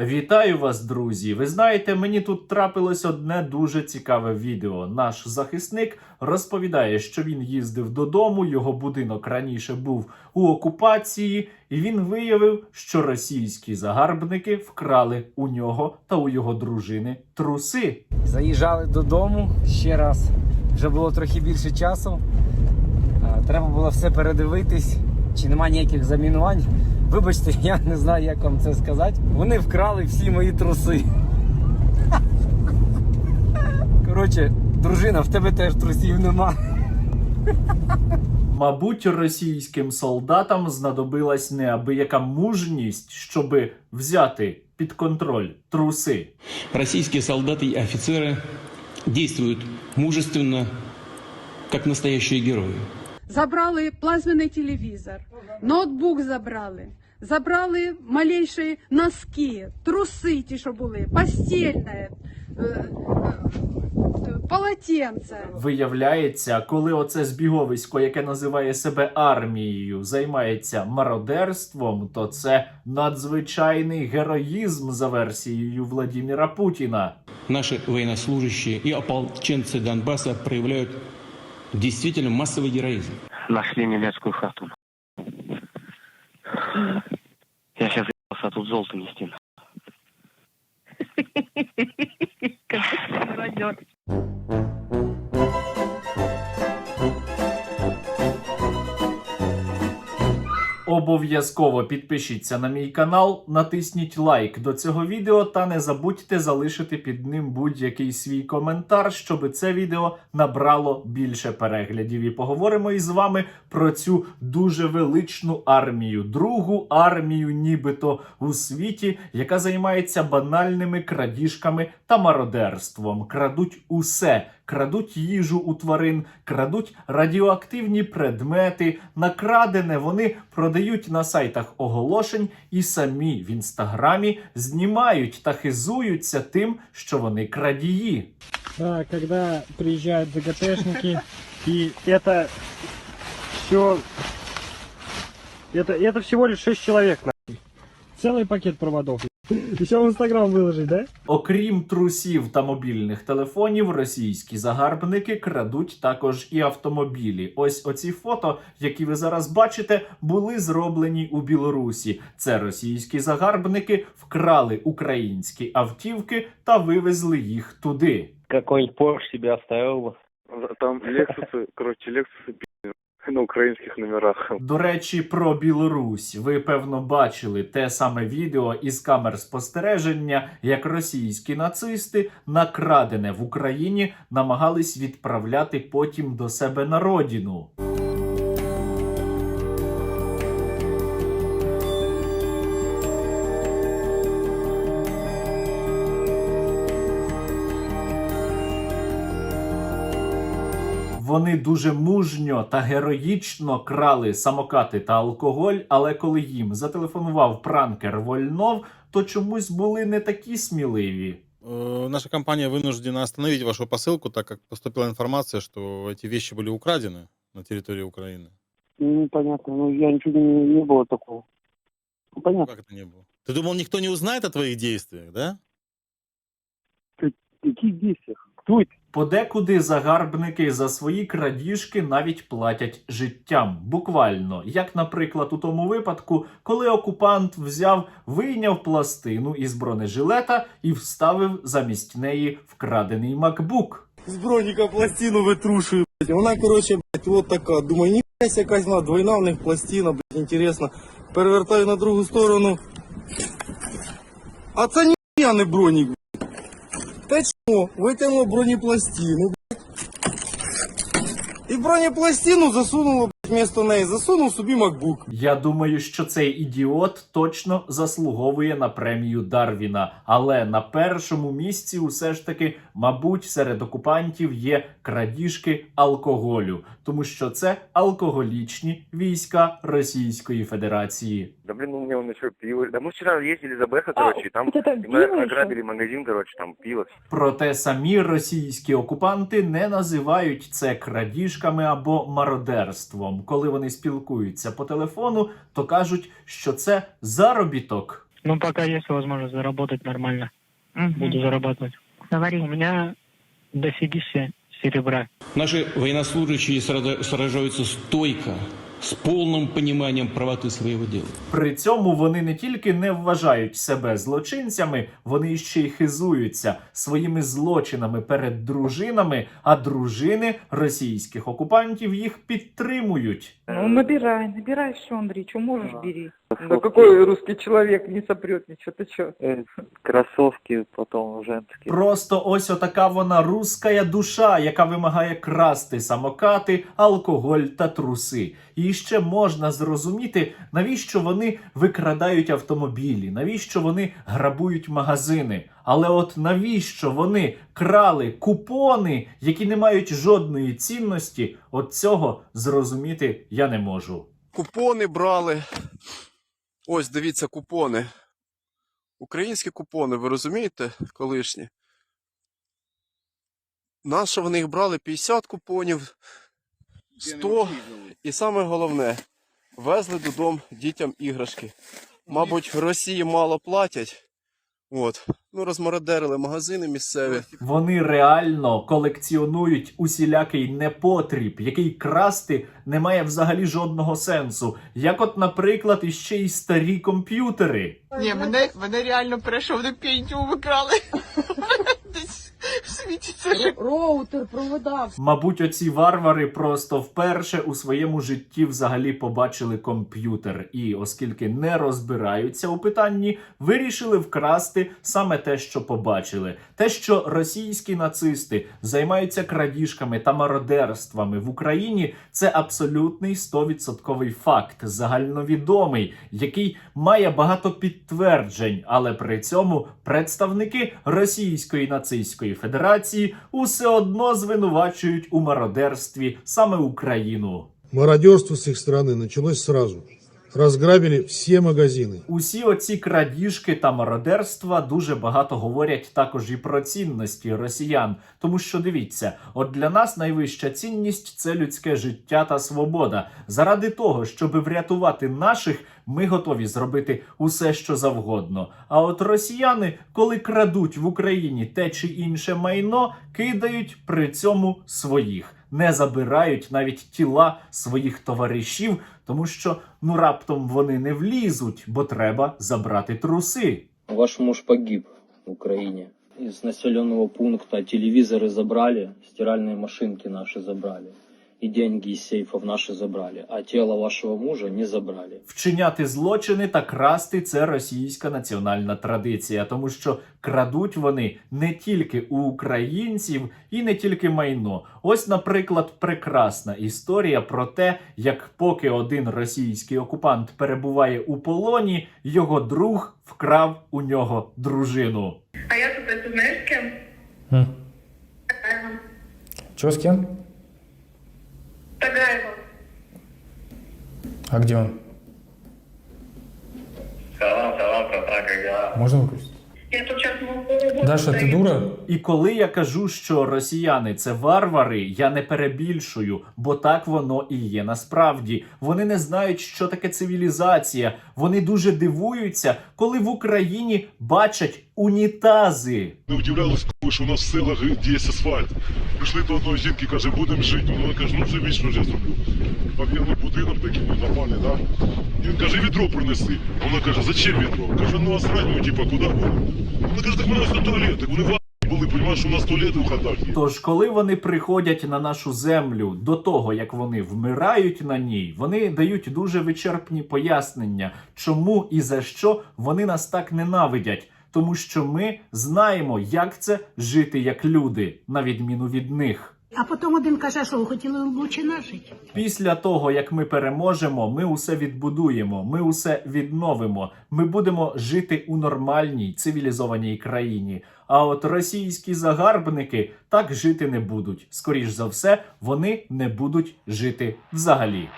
Вітаю вас, друзі! Ви знаєте, мені тут трапилось одне дуже цікаве відео. Наш захисник розповідає, що він їздив додому, його будинок раніше був у окупації, і він виявив, що російські загарбники вкрали у нього та у його дружини труси. Заїжджали додому ще раз. Вже було трохи більше часу. Треба було все передивитись, чи нема ніяких замінувань. Вибачте, я не знаю, як вам це сказати. Вони вкрали всі мої труси. Коротше, дружина, в тебе теж трусів нема. Мабуть, російським солдатам знадобилась неабияка мужність, щоби взяти під контроль труси. Российские солдаты и офицеры действуют мужественно, как настоящие герои. Забрали плазменний телевізор, ноутбук забрали, забрали малейші носки, труси ті, що були, постільне, е, е, полотенце. Виявляється, коли оце збіговисько, яке називає себе армією, займається мародерством, то це надзвичайний героїзм за версією Владіміра Путіна. Наши военнослужащие и ополченцы Донбасса проявляют действительно массовый героизм. Нашли немецкую хату. Я сейчас а тут золото нести. Обов'язково підпишіться на мій канал, натисніть лайк до цього відео та не забудьте залишити під ним будь-який свій коментар, щоб це відео набрало більше переглядів. І поговоримо із вами про цю дуже величну армію, другу армію, нібито у світі, яка займається банальними крадіжками та мародерством. Крадуть усе. Крадуть їжу у тварин, крадуть радіоактивні предмети. Накрадене вони продають на сайтах оголошень і самі в інстаграмі знімають та хизуються тим, що вони крадії. Да, когда приезжают ЗГТшники, и это все... Это, это всего лишь 6 человек, нахуй. Целый пакет проводов. Еще в Инстаграм выложить, да? Окрім трусів та мобільних телефонів, російські загарбники крадуть також і автомобілі. Ось оці фото, які ви зараз бачите, були зроблені у Білорусі. Це російські загарбники вкрали українські автівки та вивезли їх туди. Какой-нибудь Порш себе оставил бы. Там Лексусы, короче, Лексусы пи***, на українських номерах. До речі, про Білорусь. Ви певно бачили те саме відео із камер спостереження, як російські нацисти накрадене в Україні намагались відправляти потім до себе на родину. Вони дуже мужньо та героїчно крали самокати та алкоголь, але коли їм зателефонував пранкер Вольнов, то чомусь були не такі сміливі. Э, Наша компания вынуждена остановить вашу посылку, так как поступила информация, что эти вещи были украдены на территории Украины. Ну, понятно. Ну, я ничего не, не было такого. Ну, Ну, понятно. Как это не было? Ты думал, никто не узнает о твоих действиях, да? Какие действия? Кто? Подекуди загарбники за свої крадіжки навіть платять життям, буквально, як, наприклад, у тому випадку, коли окупант взяв, вийняв пластину із бронежилета і вставив замість неї вкрадений макбук. з броніка пластину витрушую, блядь. Вона, коротше, блядь, от така. Думаю, ніхуя якась вона двойна в них пластина, блядь, інтересно. Перевертаю на другу сторону. А це ніхуя не бронік? Витягнуло бронепластину, блядь. І бронепластину засунуло, вмісто неї. Засунув собі макбук. Я думаю, що цей ідіот точно заслуговує на премію Дарвіна. Але на першому місці, усе ж таки, мабуть, серед окупантів є крадіжки алкоголю, тому що це алкоголічні війська Російської Федерації. Да блин, ну мне он еще пиво. Да мы вчера ездили за Бэха, А, короче, и там вот это и мы пиво ограбили магазин, короче, там пиво. Проте самі російські окупанти не називають це крадіжками або мародерством. Коли вони спілкуються по телефону, то кажуть, що це заробіток. Ну, пока есть возможность заработать нормально. Буду зарабатывать. Говори. У меня дофигища серебра. Наши военнослужащие сража- сражаются стойко, с полным пониманием правоты своего дела. При цьому вони не тільки не вважають себе злочинцями, вони ще й хизуються своїми злочинами перед дружинами, а дружини російських окупантів їх підтримують. Ну, набирай, набирай все, Андрей, что можешь, бери. Да какой русский человек не сопрет ничего, ты что? Э, Кроссовки, потом женские. Просто ось отака вона руская душа, яка вимагає красти самокати, алкоголь та труси. І ще можна зрозуміти, навіщо вони викрадають автомобілі, навіщо вони грабують магазини. Але от навіщо вони крали купони, які не мають жодної цінності, от цього зрозуміти я не можу. Купони брали. Ось, дивіться, купони. Українські купони, ви розумієте, колишні? Нащо вони їх брали? 50 купонів, 100. І саме головне, везли додому дітям іграшки. Мабуть, в Росії мало платять. От. Ну, розмародерили магазини місцеві. Вони реально колекціонують усілякий непотріб, який красти не має взагалі жодного сенсу. Як, от, наприклад, іще й старі комп'ютери. Не, мене, мене реально перейшов до Пентіум викрали. Світиться. Роутер, провода, Мабуть, оці варвари просто вперше у своєму житті взагалі побачили комп'ютер, і оскільки не розбираються у питанні, вирішили вкрасти саме те, що побачили. Те, що російські нацисти займаються крадіжками та мародерствами в Україні, це абсолютний 100% факт, загальновідомий, який має багато підтверджень, але при цьому представники Російської нацистської Федерації усе одно звинувачують у мародерстві саме Україну. Мародерство з их сторони почалось сразу. Разграбили все магазины. Усі оці крадіжки та мародерства дуже багато говорять також і про цінності росіян. Тому що дивіться, от для нас найвища цінність це людське життя та свобода. Заради того, щоб врятувати наших, ми готові зробити усе, що завгодно. А от росіяни, коли крадуть в Україні те чи інше майно, кидають при цьому своїх. Не забирають навіть тіла своїх товаришів, тому що ну раптом вони не влізуть, бо треба забрати труси. Ваш муж погиб в Україні. Из населенного пункта телевизоры забрали, стиральные машинки наши забрали. И деньги из сейфов наши забрали. А тело вашего мужа не забрали. Вчиняти злочини та красти це російська національна традиція, тому що крадуть вони не тільки у українців і не тільки майно. Ось, наприклад, прекрасна історія про те, як поки один російський окупант перебуває у полоні, його друг вкрав у нього дружину. А я тут, знаєш з ким? Что с кем? Тагаєва. А где он? Салам, салам, братан, как дела? Можно выключить? Я тут сейчас можу Даша, ты дура? І коли я кажу, що росіяни це варвари, я не перебільшую, бо так воно і є насправді. Вони не знають, що таке цивілізація. Вони дуже дивуються, коли в Україні бачать унітази. Ми удивлялись, що у нас в селах є асфальт. Прийшли до одної жінки, каже, будемо жити. Вона каже, ну що ж я зроблю. Побігли будинок такий, ну нормальний, да? І він каже, відро принеси. Вона каже, зачем відро? Каже, ну а срать, ну типа, куди? Вона каже, так у нас туалети? вони в були, розумієш, у нас туалети в хатах є. Тож, коли вони приходять на нашу землю до того, як вони вмирають на ній, вони дають дуже вичерпні пояснення, чому і за що вони нас так ненавидять. Тому що ми знаємо, як це жити як люди, на відміну від них. А потім один каже, що ви хотіли лучше нажити. Після того, як ми переможемо, ми усе відбудуємо, ми усе відновимо. Ми будемо жити у нормальній цивілізованій країні. А от російські загарбники так жити не будуть. Скоріш за все, вони не будуть жити взагалі.